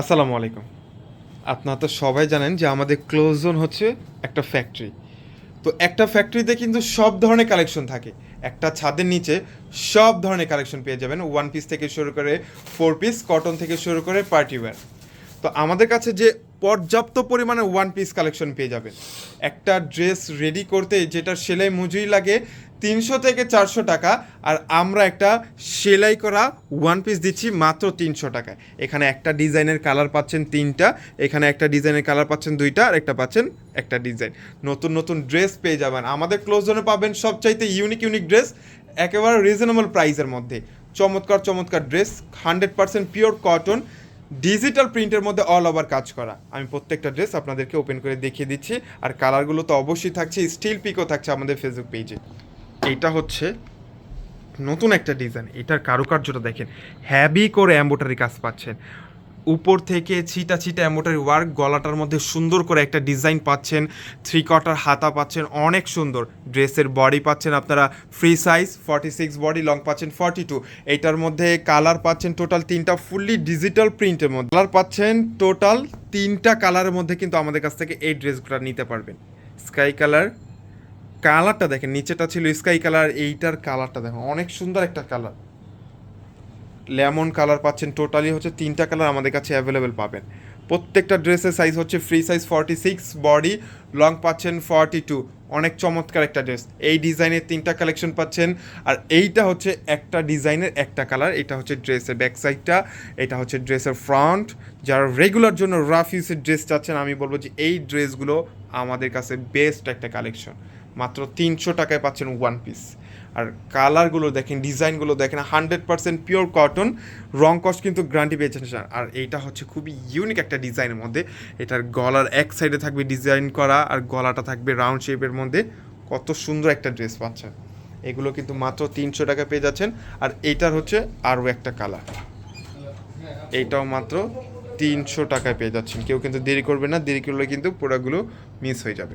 আসসালামু আলাইকুম। আপনারা তো সবাই জানেন যে আমাদের ক্লোজ জোন হচ্ছে একটা ফ্যাক্টরি তো একটা ফ্যাক্টরিতে কিন্তু সব ধরনের কালেকশন থাকে। একটা ছাদের নিচে সব ধরনের কালেকশন পেয়ে যাবেন। ওয়ান পিস থেকে শুরু করে ফোর পিস কটন থেকে শুরু করে পার্টিওয়্যার তো আমাদের কাছে যে পর্যাপ্ত পরিমাণে ওয়ান পিস কালেকশন পেয়ে যাবেন। একটা ড্রেস রেডি করতে যেটা সেলাই মজুরি লাগে তিনশো থেকে চারশো টাকা, আর আমরা একটা সেলাই করা ওয়ান পিস দিচ্ছি মাত্র তিনশো টাকায়। এখানে একটা ডিজাইনের কালার পাচ্ছেন তিনটা, এখানে একটা ডিজাইনের কালার পাচ্ছেন দুইটা, আর একটা পাচ্ছেন একটা ডিজাইন। নতুন নতুন ড্রেস পেয়ে যাবেন। আমাদের ক্লোজ জোনে পাবেন সবচাইতে ইউনিক ইউনিক ড্রেস একেবারে রিজনেবল প্রাইসের মধ্যে। চমৎকার চমৎকার dress hundred percent pure cotton digital প্রিন্টের মধ্যে অল ওভার কাজ করা। আমি প্রত্যেকটা ড্রেস আপনাদেরকে ওপেন করে দেখিয়ে দিচ্ছি। আর কালারগুলো তো অবশ্যই থাকছে। স্টিল পিকও থাকছে আমাদের ফেসবুক পেজে এটা হচ্ছে নতুন একটা ডিজাইন এটার কারুকার্যটা দেখেন। হ্যাভি করে অ্যাম্বোটারি কাজ পাচ্ছেন। উপর থেকে ছিটা ছিটা অ্যাম্বোটারি ওয়ার্ক, গলাটার মধ্যে সুন্দর করে একটা ডিজাইন পাচ্ছেন থ্রি কটার হাতা পাচ্ছেন, অনেক সুন্দর। ড্রেসের বডি পাচ্ছেন আপনারা, free size forty six body, long পাচ্ছেন ফর্টি টু এইটার মধ্যে কালার পাচ্ছেন টোটাল তিনটা, ফুললি ডিজিটাল প্রিন্টের মধ্যে। কালার পাচ্ছেন টোটাল তিনটা কালারের মধ্যে কিন্তু আমাদের কাছ থেকে এই ড্রেসগুলো নিতে পারবেন। স্কাই কালার, কালারটা দেখেন, নিচেটা ছিল স্কাই কালার, এইটার কালারটা দেখেন, অনেক সুন্দর একটা কালার। লেমন কালার পাচ্ছেন টোটালি হচ্ছে তিনটা কালার আমাদের কাছে অ্যাভেলেবেল পাবেন। প্রত্যেকটা ড্রেসের সাইজ হচ্ছে free size forty six body long পাচ্ছেন ফর্টি টু অনেক চমৎকার একটা ড্রেস এই ডিজাইনের তিনটা কালেকশন পাচ্ছেন। আর এইটা হচ্ছে একটা ডিজাইনের একটা কালার এটা হচ্ছে ড্রেসের ব্যাক সাইডটা এটা হচ্ছে ড্রেসের ফ্রন্ট যারা রেগুলার জন্য রাফ ইউসের ড্রেস চাচ্ছেন, আমি বলব যে এই ড্রেসগুলো আমাদের কাছে বেস্ট একটা কালেকশন মাত্র তিনশো টাকায় পাচ্ছেন ওয়ান পিস আর কালারগুলো দেখেন ডিজাইনগুলো দেখেন হান্ড্রেড পার্সেন্ট পিওর কটন রং কস্ট কিন্তু গ্রান্টি পেয়েছেন স্যার। আর এইটা হচ্ছে খুবই ইউনিক একটা ডিজাইনের মধ্যে। এটার গলার এক সাইডে থাকবে ডিজাইন করা, আর গলাটা থাকবে রাউন্ড শেপের মধ্যে। কত সুন্দর একটা ড্রেস পাচ্ছেন। এগুলো কিন্তু মাত্র তিনশো টাকা পেয়ে যাচ্ছেন। আর এইটার হচ্ছে আরও একটা কালার এইটাও মাত্র তিনশো টাকায় পেয়ে যাচ্ছেন। কেউ কিন্তু দেরি করবে না, দেরি করলে কিন্তু প্রোডাক্টগুলো মিস হয়ে যাবে।